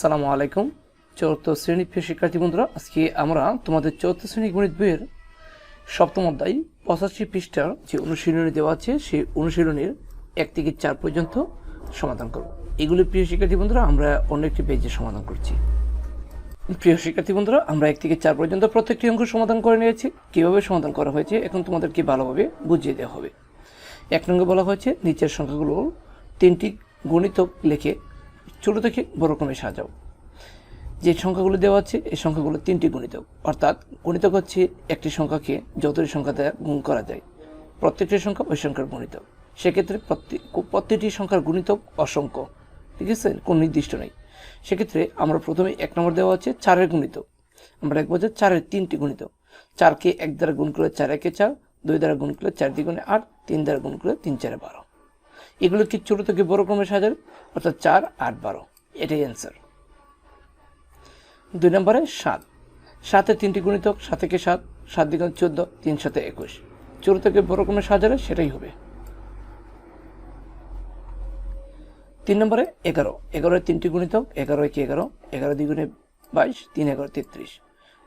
আসসালামু আলাইকুম। চতুর্থ শ্রেণি প্রিয় শিক্ষার্থী বন্ধুরা, আজকে আমরা তোমাদের চতুর্থ শ্রেণি গণিত বইয়ের সপ্তম অধ্যায়, পঁচাশি পৃষ্ঠার যে অনুশীলনী দেওয়া আছে, সেই অনুশীলনীর এক থেকে চার পর্যন্ত সমাধান করব। এগুলি প্রিয় শিক্ষার্থী বন্ধুরা, আমরা অন্য একটি পেজে সমাধান করছি। প্রিয় শিক্ষার্থী বন্ধুরা, আমরা এক থেকে চার পর্যন্ত প্রত্যেকটি অঙ্ক সমাধান করে নিয়েছি। কীভাবে সমাধান করা হয়েছে, এখন তোমাদেরকে ভালোভাবে বুঝিয়ে দেওয়া হবে। এক নম্বরে বলা হয়েছে, নিচের সংখ্যাগুলো তিনটি গণিতক লিখে ছোট থেকে বড় ক্রমে সাজাও। যে সংখ্যাগুলো দেওয়া আছে, এই সংখ্যাগুলো তিনটি গণিতক। অর্থাৎ গণিতক হচ্ছে একটি সংখ্যাকে যতটি সংখ্যা দ্বারা গুণ করা যায়, প্রত্যেকটি সংখ্যা ওই সংখ্যার গণিতক। সেক্ষেত্রে প্রত্যেক প্রত্যেকটি সংখ্যার গণিতক অসংখ্য। ঠিক আছে? কোন নির্দিষ্ট নেই। সেক্ষেত্রে আমরা প্রথমে এক নম্বর দেওয়া আছে, চারের গণিতক। আমরা দেখব যে চারের তিনটি গণিতক। চারকে এক দ্বারা গুণ করলে চার একে চার, দুই দ্বারা গুণ করলে চার দ্বিগুণে আট, তিন দ্বারা গুণ করলে তিন চারে বারো। এগুলো কি ছোট থেকে বড় ক্রমে সাজাবে অর্থাৎ চার, আট, বারো। এটাই অ্যান্সার দুই নম্বরে সাত। সাতের তিনটি গুণিতক, সাত থেকে সাত? সাত দ্বিগুণ চোদ্দ, তিন সাথে একুশ। ছোট থেকে বড় ক্রমে সাজালে সেটাই হবে। তিন নম্বরে এগারো। এগারোয় তিনটি গুণিতক এগারো একে এগারো? এগারো দ্বিগুণে বাইশ, তিন এগারো তেত্রিশ।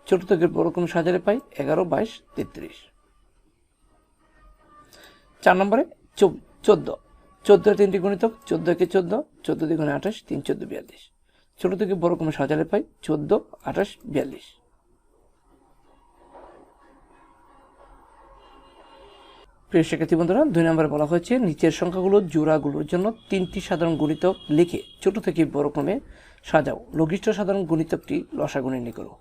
ছোট থেকে বড় ক্রমে সাজালে পাই এগারো, বাইশ, তেত্রিশ। চার নম্বরে চোদ্দ। চোদ্দ তিনটি গণিতক চোদ্দ একে চোদ্দ চোদ্দ দ্বিগুণে আঠাশ, তিন চোদ্দ বিয়াল্লিশ। ছোট থেকে বড় কমে সাজালে পাই, চোদ্দ, আঠাশ, বিয়াল্লিশ। প্রিয় শিক্ষার্থী বন্ধুরা, দুই নম্বরে বলা হয়েছে, নিচের সংখ্যাগুলো জোড়াগুলোর জন্য তিনটি সাধারণ গণিতক লিখে ছোট থেকে বড় ক্রমে সাজাও। লঘিষ্ঠ সাধারণ গণিতকটি লসাগু নির্ণয় করো।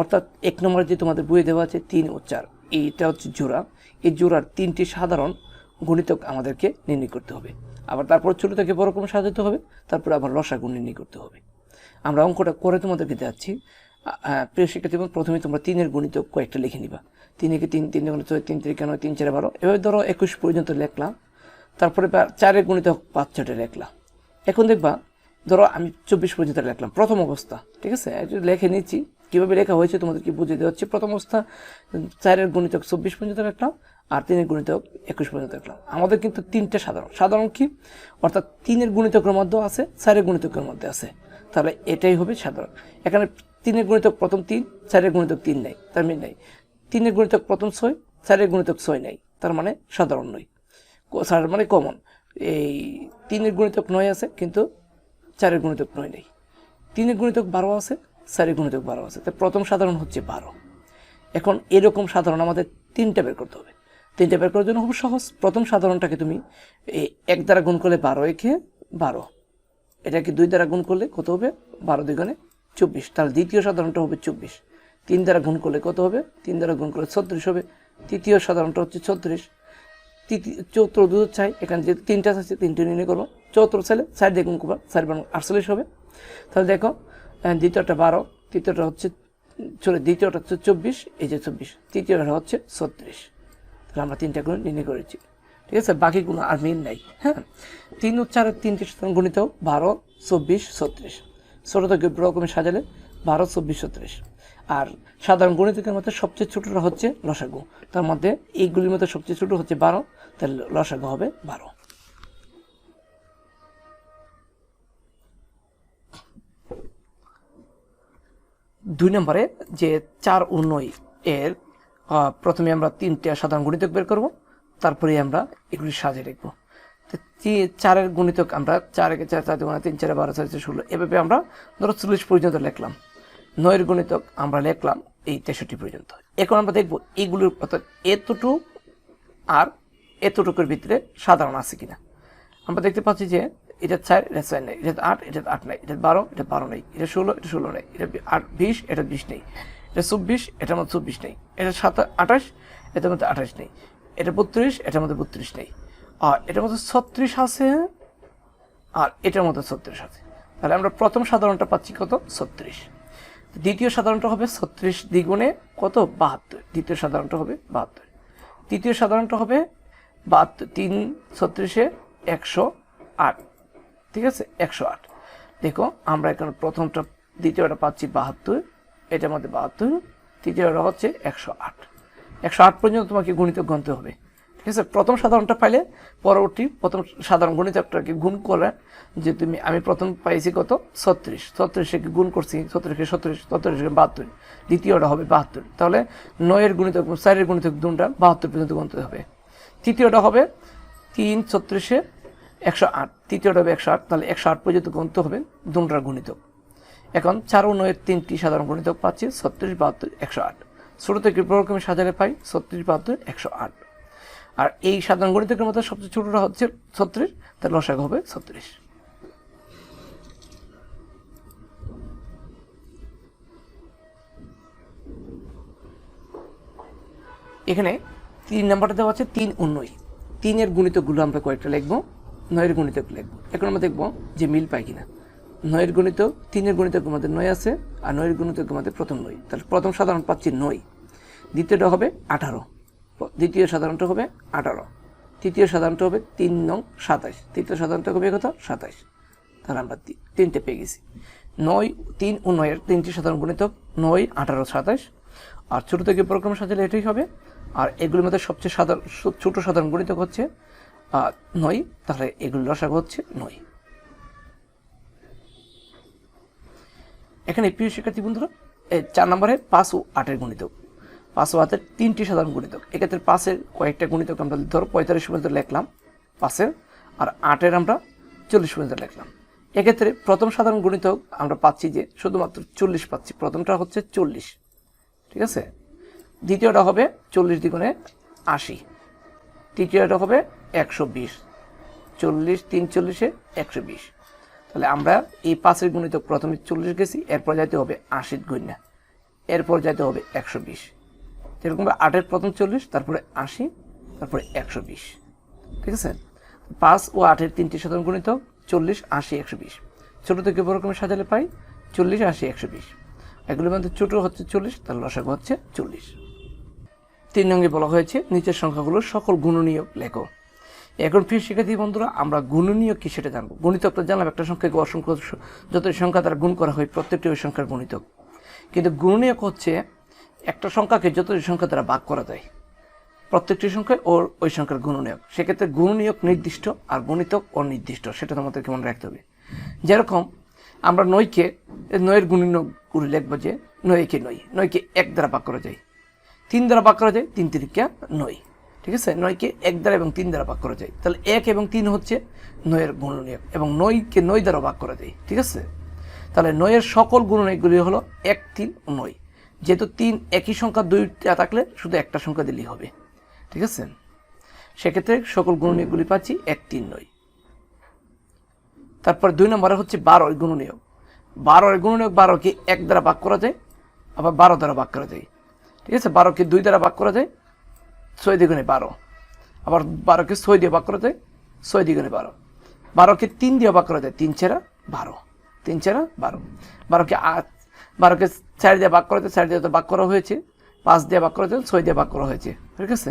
অর্থাৎ এক নম্বরে যে তোমাদের বইয়ে দেওয়া আছে, তিন ও চার, এইটা হচ্ছে জোড়া। এই জোড়ার তিনটি সাধারণ গণিতক আমাদেরকে নির্ণয় করতে হবে। আবার তারপর ছোটো থেকে বড় ক্রমে সাজাতে হবে, তারপরে আবার লসাগু নির্ণয় করতে হবে। আমরা অঙ্কটা করে তোমাদেরকে যাচ্ছি প্রিয় শিক্ষার্থী প্রথমে তোমরা তিনের গণিতক কয়েকটা লিখে নিবা। তিনেকে তিন তিন গণিত তিন তিরিকে নয়, তিন চারে বারো। এভাবে ধরো একুশ পর্যন্ত লেখলাম। তারপরে চারের গণিতক পাঁচ ছটে লেখলাম। এখন দেখবা, ধরো আমি চব্বিশ পর্যন্ত লেখলাম, প্রথম অবস্থা, ঠিক আছে? লেখে নিচ্ছি। কীভাবে লেখা হয়েছে তোমাদেরকে বুঝিয়ে দেওয়া হচ্ছে? প্রথম অবস্থা, চারের গণিতক চব্বিশ পর্যন্ত রাখলাম, আর তিনের গণিতক একুশ পর্যন্ত রাখলাম। আমাদের কিন্তু তিনটে সাধারণ। সাধারণ কি? অর্থাৎ তিনের গণিতকের মধ্যেও আছে, চারের গণিতকের মধ্যে আছে। তাহলে এটাই হবে সাধারণ। এখানে তিনের গণিতক প্রথম তিন, চারের গণিতক তিন নেই, তার মানে নেই। তিনের গণিতক প্রথম ছয়, চারের গণিতক ছয় নেই, তার মানে সাধারণ নয়। মানে কমন এই তিনের গণিতক নয় আছে, কিন্তু চারের গণিতক নয় নেই। তিনের গণিতক বারো আছে চারের গণিতক বারো আছে। তো প্রথম সাধারণ হচ্ছে বারো। এখন এরকম সাধারণ আমাদের তিনটা বের করতে হবে। তিনটা বের করার জন্য খুব সহজ। প্রথম সাধারণটাকে তুমি এক দ্বারা গুণ করলে বারো একে বারো। এটাকে দুই দ্বারা গুণ করলে কত হবে? বারো দুগুণে চব্বিশ। তাহলে দ্বিতীয় সাধারণটা হবে চব্বিশ। তিন দ্বারা গুণ করলে কত হবে? তিন দ্বারা গুণ করলে ছত্রিশ হবে। তৃতীয় সাধারণটা হচ্ছে ছত্রিশ। তৃতীয় চৌত্র দু চাই। এখানে যে তিনটা আছে তিনটে নির্ণয় করব। চৌত্র চাইলে চার দিয়ে গুণ করব। চার বারো আটচল্লিশ হবে। তাহলে দেখো দ্বিতীয়টা বারো, তৃতীয়টা হচ্ছে চলে দ্বিতীয়টা হচ্ছে চব্বিশ, এই যে চব্বিশ, তৃতীয়টা হচ্ছে ছত্রিশ। তাহলে আমরা তিনটা গুণ নির্ণয় করেছি। ঠিক আছে? বাকিগুলো আর মিল নাই হ্যাঁ? তিন ও চারের তিনটি গণিত, বারো, চব্বিশ, ছত্রিশ। ছোটো থেকে বড় রকমের সাজালে? বারো, চব্বিশ, ছত্রিশ। আর সাধারণ গণিতের মধ্যে সবচেয়ে ছোটোটা হচ্ছে লসাগু। তার মধ্যে এইগুলির মধ্যে সবচেয়ে ছোটো হচ্ছে বারো, তাহলে লসাগু হবে বারো। দুই নম্বরে যে চার ও নয় এর প্রথমে আমরা তিনটে সাধারণ গণিতক বের করব, তারপরে আমরা এগুলি সাজিয়ে লিখব। চারের গণিতক আমরা চার একে চার চার তিন, চারে বারো চার ষোলো, এভাবে আমরা ধরো চল্লিশ পর্যন্ত লিখলাম। নয়ের গণিতক আমরা লিখলাম এই তেষট্টি পর্যন্ত। এখন আমরা দেখব এইগুলোর অর্থাৎ এতটুকু আর এতটুকুর ভিতরে সাধারণ আছে কিনা। আমরা দেখতে পাচ্ছি যে এটা চার এটা চার নেই, এটা আট এটা আট নেই, এটা বারো এটা বারো নেই, এটা ষোলো এটা ষোলো নেই, এটা আট, বিশ, এটা বিশ নেই, এটা চব্বিশ, এটার মধ্যে চব্বিশ নেই, এটা সাত, আঠাশ, এটার মধ্যে আঠাশ নেই, এটা বত্রিশ, এটার মধ্যে বত্রিশ নেই, আর এটার মধ্যে ছত্রিশ আছে, আর এটার মধ্যে ছত্রিশ আছে। তাহলে আমরা প্রথম সাধারণটা পাচ্ছি কত? ছত্রিশ। দ্বিতীয় সাধারণটা হবে ছত্রিশ দ্বিগুণে কত? বাহাত্তর। দ্বিতীয় সাধারণটা হবে বাহাত্তর। তৃতীয় সাধারণটা হবে বাহাত্তর। তিন, ছত্রিশে একশো আট। ঠিক আছে? একশো আট। দেখো, আমরা এখানে প্রথমটা, দ্বিতীয়টা পাচ্ছি বাহাত্তর। এটার মধ্যে বাহাত্তর, তৃতীয়টা হচ্ছে একশো আট। একশো আট পর্যন্ত তোমাকে গণিত গণতে হবে। ঠিক আছে? প্রথম সাধারণটা পাইলে পরবর্তী প্রথম সাধারণ গণিত গণিতকটাকে গুণ করে যে তুমি, আমি প্রথম পাইছি কত? ছত্রিশ। ছত্রিশকে গুণ করছি? ছত্রিশকে ছত্রিশ ছত্রিশকে বাহাত্তর। দ্বিতীয়টা হবে বাহাত্তর। তাহলে নয়ের গুণিতক চারের গুণিতক দুটা বাহাত্তর পর্যন্ত গুনতে হবে। তৃতীয়টা হবে তিন, ছত্রিশে একশো আট, তৃতীয়টা হবে একশো আট, তাহলে একশো আট পর্যন্ত গুনতে হবে দুটার গুণিতক এখন চার ও নয়ের তিনটি সাধারণ গণিতক পাচ্ছি, ছত্রিশ, বাহাত্তর, একশো আট। ছোটো থেকে বড়ক্রমে সাজালে পাই, ছত্রিশ, বাহাত্তর, একশো আট। আর এই সাধারণ গণিতকের মধ্যে সবচেয়ে ছোটোটা হচ্ছে ছত্রিশ তার লসাগ হবে ছত্রিশ। এখানে তিন নাম্বারটা দেওয়া আছে তিন ও নয়। তিনের গুণিতকগুলো আমরা কয়েকটা লিখব। নয়ের গুণিতক লিখব। এখন আমরা দেখব যে মিল পাই কিনা। নয়ের গণিত তিনের গণিতকের মধ্যে নয় আছে, আর নয়ের গণিতকের মধ্যে প্রথম নয়। তাহলে প্রথম সাধারণ পাচ্ছি নয়। দ্বিতীয়টা হবে আঠারো। দ্বিতীয় সাধারণটা হবে আঠারো। তৃতীয় সাধারণটা হবে তিন নং সাতাশ। তৃতীয় সাধারণটা হবে কত? সাতাশ। তাহলে আমরা তিনটে পেয়ে গেছি। নয়, তিন ও নয়ের তিনটি সাধারণ গণিতক, নয়, আঠারো, সাতাশ। আর ছোটো থেকে প্রোগ্রাম সাজালে এটাই হবে। আর এগুলির মধ্যে সবচেয়ে সাধারণ ছোটো সাধারণ গণিতক হচ্ছে নয় তাহলে এগুলি রসাগ হচ্ছে নয় এখানে প্রিয় শিক্ষার্থী বন্ধুরা চার নম্বরে পাঁচ ও আটের গণিতক। পাঁচ ও আটের তিনটি সাধারণ গণিতক। এক্ষেত্রে পাঁচের কয়েকটা গণিতক আমরা ধরো পঁয়তাল্লিশ পর্যন্ত লিখলাম পাঁচের, আর আটের আমরা চল্লিশ পর্যন্ত লিখলাম। এক্ষেত্রে প্রথম সাধারণ গণিতক আমরা পাচ্ছি যে শুধুমাত্র চল্লিশ পাচ্ছি, প্রথমটা হচ্ছে চল্লিশ। ঠিক আছে? দ্বিতীয়টা হবে চল্লিশ দ্বিগুণে আশি। তৃতীয়টা হবে একশো বিশ। চল্লিশ, তিন চল্লিশে একশো বিশ। তাহলে আমরা এই পাঁচের গুণিত প্রথমে চল্লিশ গেছি, এরপর যাইতে হবে আশির গুণা। এরপর যাইতে হবে একশো বিশ। যেরকম আটের প্রথম চল্লিশ, তারপরে আশি, তারপরে একশো বিশ। ঠিক আছে? পাঁচ ও আটের তিনটি সাধারণ গুণিতক চল্লিশ, আশি, একশো বিশ। ছোটো থেকে বড় রকমের সাজালে পাই চল্লিশ, আশি, একশো বিশ। এগুলির মধ্যে ছোটো হচ্ছে চল্লিশ, তার লসাগু হচ্ছে চল্লিশ। তিন নঙ্গে বলা হয়েছে, নিচের সংখ্যাগুলোর সকল গুণনীয় লেখো। এখন প্রিয় শিক্ষার্থী বন্ধুরা, আমরা গুণনীয় কি সেটা জানব? গণিতকটা জানলাম, একটা সংখ্যাকে অসংখ্য যত সংখ্যা দ্বারা গুণ করা হয়, প্রত্যেকটি ওই সংখ্যার গণিতক কিন্তু গুণনীয়ক হচ্ছে একটা সংখ্যাকে যত সংখ্যা দ্বারা ভাগ করা যায়, প্রত্যেকটি সংখ্যায় ওর ওই সংখ্যার গুণনীয়ক। সেক্ষেত্রে গুণনীয়ক নির্দিষ্ট আর গণিতক অনির্দিষ্ট, সেটা তোমাদের কেমন রাখতে হবে। যেরকম আমরা নয়কে, নয়ের গুণনীয়ক করে লিখব যে নয়কে নয়, নয়কে এক দ্বারা ভাগ করা যায়। তিন দ্বারা ভাগ করা যায়, তিন তিরিকা নয়। ঠিক আছে? নয়কে এক দ্বারা এবং তিন দ্বারা ভাগ করা যায়। তাহলে এক এবং তিন হচ্ছে নয়ের গুণনীয়ক এবং নয়কে নয় দ্বারা ভাগ করা যায়। ঠিক আছে? তাহলে নয়ের সকল গুণনীয়কগুলি হলো এক, তিন ও নয়। যেহেতু তিন একই সংখ্যা দুইটা থাকলে শুধু একটা সংখ্যা দিলেই হবে। ঠিক আছে? সেক্ষেত্রে সকল গুণনীয়কগুলি পাচ্ছি এক, তিন, নয়। তারপর দুই নম্বরে হচ্ছে বারোর গুণনীয়ক। বারোর গুণনীয়ক বারোকে এক দ্বারা ভাগ করা যায়, আবার বারো দ্বারা ভাগ করা যায়। ঠিক আছে? বারোকে দুই দ্বারা ভাগ করা যায় ছয় দ্বিগুণে বারো। আবার বারোকে ছয় দিয়ে ভাগ করা যায় ছয় দ্বিগুণে বারো। বারোকে তিন দিয়ে ভাগ করা যায় তিন চেরা বারো। তিন চেরা বারো। বারোকে আট, বারোকে চার দিয়ে ভাগ করা যায় চার দিয়ে তো ভাগ করা হয়েছে। পাঁচ দিয়ে ভাগ করা ছয় দিয়ে ভাগ করা হয়েছে। ঠিক আছে?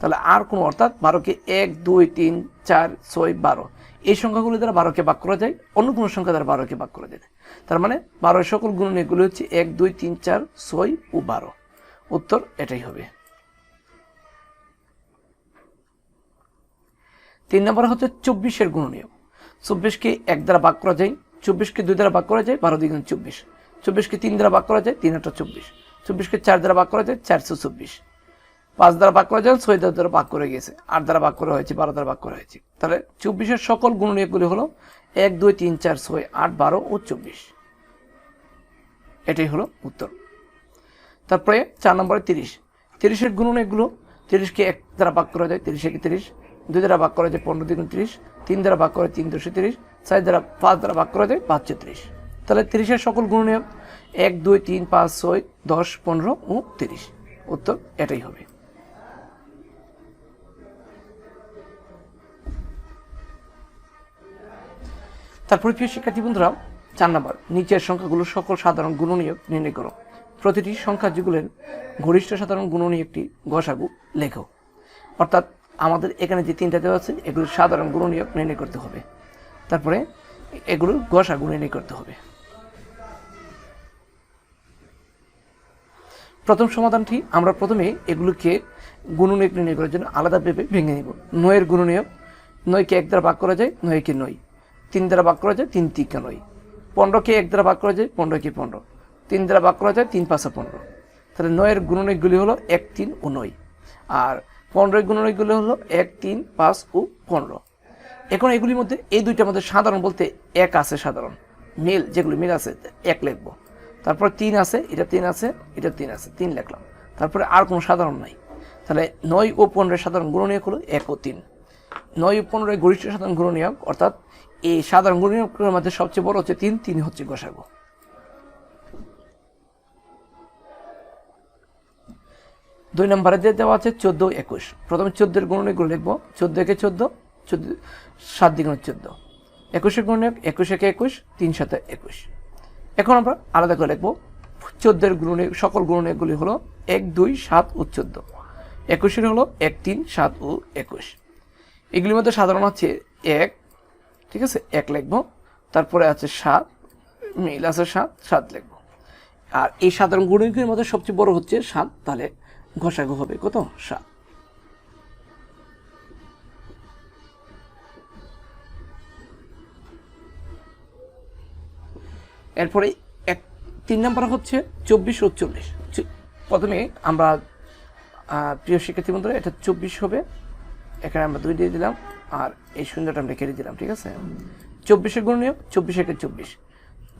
তাহলে আর কোনো অর্থাৎ বারোকে এক, দুই, তিন, চার, ছয়, বারো। এই সংখ্যাগুলো দ্বারা বারোকে ভাগ করা যায়, অন্য কোনো সংখ্যা দ্বারা বারোকে ভাগ করা যায় তার মানে বারোর সকল গুণনীয়কগুলো হচ্ছে এক, দুই, তিন, চার, ছয় ও বারো। উত্তর এটাই হবে। তিন নম্বর হচ্ছে চব্বিশের গুণনীয়ক চব্বিশকে এক দ্বারা ভাগ করা যায়, চব্বিশকে দুই দ্বারা ভাগ করা যায়, বারো দ্বিগুণ চব্বিশ। চব্বিশকে তিন দ্বারা ভাগ করা যায়, তিন আটটা চব্বিশ। চব্বিশকে চার দ্বারা ভাগ করা যায়, চারশো চব্বিশ। পাঁচ দ্বারা ভাগ করা যায়, ছয় দ্বারা ভাগ করে গেছে আট দ্বারা ভাগ করা হয়েছে, বারো দ্বারা ভাগ করা হয়েছে। তাহলে চব্বিশের সকল গুণ গুণনীয়কগুলি হলো এক, দুই, তিন, চার, ছয়, আট, বারো ও চব্বিশ। এটাই হলো উত্তর। তারপরে চার নম্বরে তিরিশ। তিরিশের গুণ গুণনীয়কগুলো তিরিশকে এক দ্বারা ভাগ করা যায় তিরিশে তিরিশ। দুই দ্বারা ভাগ করা যায় পনেরো দ্বিগুণ ত্রিশ, তিন দ্বারা ভাগ করা তিন দুশো তিরিশ, চার দ্বারা, পাঁচ দ্বারা ভাগ করা যায় পাঁচশো তিরিশ। তাহলে তিরিশের সকল গুণনীয়ক এক, দুই, তিন, পাঁচ, ছয়, দশ, পনেরো ও তিরিশ। উত্তর এটাই হবে। তারপরে প্রিয় শিক্ষার্থী বন্ধুরা, চার নম্বর, নিচের সংখ্যাগুলো সকল সাধারণ গুণনীয়ক নির্ণয় করো। প্রতিটি সংখ্যা যুগলের গরিষ্ঠ সাধারণ গুণনীয়কটি গসাগু লেখো। অর্থাৎ আমাদের এখানে যে তিনটা দেওয়া আছে এগুলোর সাধারণ গুণনীয়ক নির্ণয় করতে হবে। তারপরে এগুলোর গসাগু নির্ণয় করতে হবে। প্রথম সমাধানটি আমরা প্রথমে এগুলোকে গুণনীয়ক নির্ণয় করার জন্য আলাদা ভেবে ভেঙে নেব। নয়ের গুণনীয়ক, নয়কে এক দ্বারা ভাগ করা যায়, নয়কে নয়। তিন দ্বারা ভাগ করা যায়, তিন তিনকে নয়। পনেরোকে এক দ্বারা ভাগ করা যায়, পনেরোকে পনেরো। তিন দ্বারা ভাগ করা যায়, তিন পাঁচে পনেরো। তাহলে নয়ের গুণনীয়কগুলি হলো এক, তিন ও নয়। আর পনেরোর গুণনীয়কগুলি হলো এক, তিন, পাঁচ ও পনেরো। এখন এগুলির মধ্যে এই দুইটার মধ্যে সাধারণ বলতে এক আছে সাধারণ। মিল, যেগুলি মিল আছে, এক লিখব। তারপর তিন আছে, এটা তিন আছে, এটা তিন আছে, তিন লিখলাম। তারপরে আর কোনো সাধারণ নাই। তাহলে নয় ও পনেরোর সাধারণ গুণনীয়ক হলো এক ও তিন। নয় ও পনেরোর গরিষ্ঠ সাধারণ গুণনীয়ক অর্থাৎ এই সাধারণ গুণনীয়কের মধ্যে সবচেয়ে বড় হচ্ছে তিন তিন হচ্ছে গোসাগু। দুই নম্বরে যে দেওয়া আছে চোদ্দ একুশ। প্রথমে চোদ্দের গুণনীয়কগুলো লিখব। চোদ্দ একে চোদ্দ, চোদ্দ, সাত দ্বিগুণ চোদ্দ। একুশের গুণনীয়ক একুশ একে একুশ, তিন সাথে একুশ। এখন আমরা আলাদা করে লিখব। চোদ্দের গুণনীয়ক সকল গুণনীয়কগুলি হলো এক, দুই, সাত ও চোদ্দ। একুশের হলো এক, তিন, সাত ও একুশ। এগুলির মধ্যে সাধারণ হচ্ছে এক, ঠিক আছে? এক লিখব। তারপরে আছে সাত, মিল আছে সাত সাত লিখব। আর এই সাধারণ গুণনীয়কের মধ্যে সবচেয়ে বড় হচ্ছে সাত, তাহলে ঘষাঘ হবে, কত? সাত। এরপরে এক তিন নম্বর হচ্ছে চব্বিশ ও চল্লিশ। প্রথমে আমরা প্রিয় শিক্ষার্থী বন্ধুরা, এটা চব্বিশ হবে। এখানে আমরা দুই দিয়ে দিলাম, আর এই শূন্যটা আমরা কেটে দিলাম, ঠিক আছে? চব্বিশের গুণ নিয়োগ চব্বিশ একে চব্বিশ।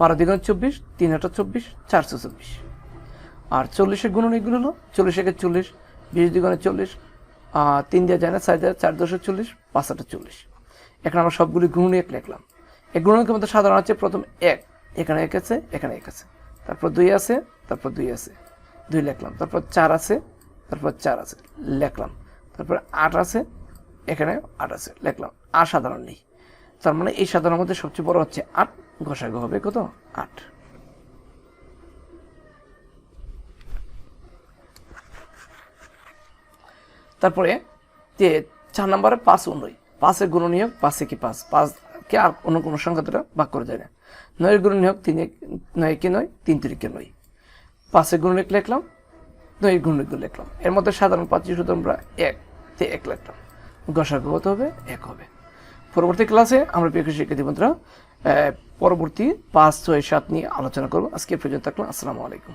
বারো দ্বিগুণ চব্বিশ, তিন হাজার চব্বিশ, চারশো চব্বিশ। আর চল্লিশের গুণ নিয়োগগুলো হলো চল্লিশ একে চল্লিশ, বিশ দ্বিগুণে চল্লিশ তিন দেওয়া যায় না, চার দেওয়া চার দশে চল্লিশ, পাঁচ হাজার চল্লিশ। এখানে আমরা সবগুলি গুণ এক লিখলাম। এই গুণকের মধ্যে সাধারণ হচ্ছে প্রথম এক, এখানে এক আছে, এখানে এক আছে। তারপর দুই আছে, তারপর দুই আছে। দুই লিখলাম। তারপর চার আছে, তারপর চার আছে, লিখলাম। তারপর আট আছে, এখানে আট আছে, লিখলাম। আর সাধারণ নেই। তার মানে এই সাধারণের মধ্যে সবচেয়ে বড় হচ্ছে আট ঘষাগো হবে কত? আট। তারপরে যে চার নম্বরে পাঁচ নয় পাঁচের গুণনীয়ক পাঁচে কি পাঁচ? পাঁচকে আর অন্য কোনো সংখ্যা দ্বারা ভাগ করা যায় না। নয়ের গুণনীয়ক তিন নয় কি নয়, তিন তিরিকে নয়। পাঁচের গুণনীয়ক লিখলাম, নয়ের গুণনীয়ক লিখলাম। এর মধ্যে সাধারণ পাঁচটি শুধু আমরা এক, তে এক লিখলাম। গসাগু হবে, এক হবে। পরবর্তী ক্লাসে আমরা প্রিয় শিক্ষার্থী বন্ধুরা পরবর্তী পাঁচ, ছয়, সাত নিয়ে আলোচনা করব। আজকে পর্যন্ত থাকলাম আসসালামু আলাইকুম।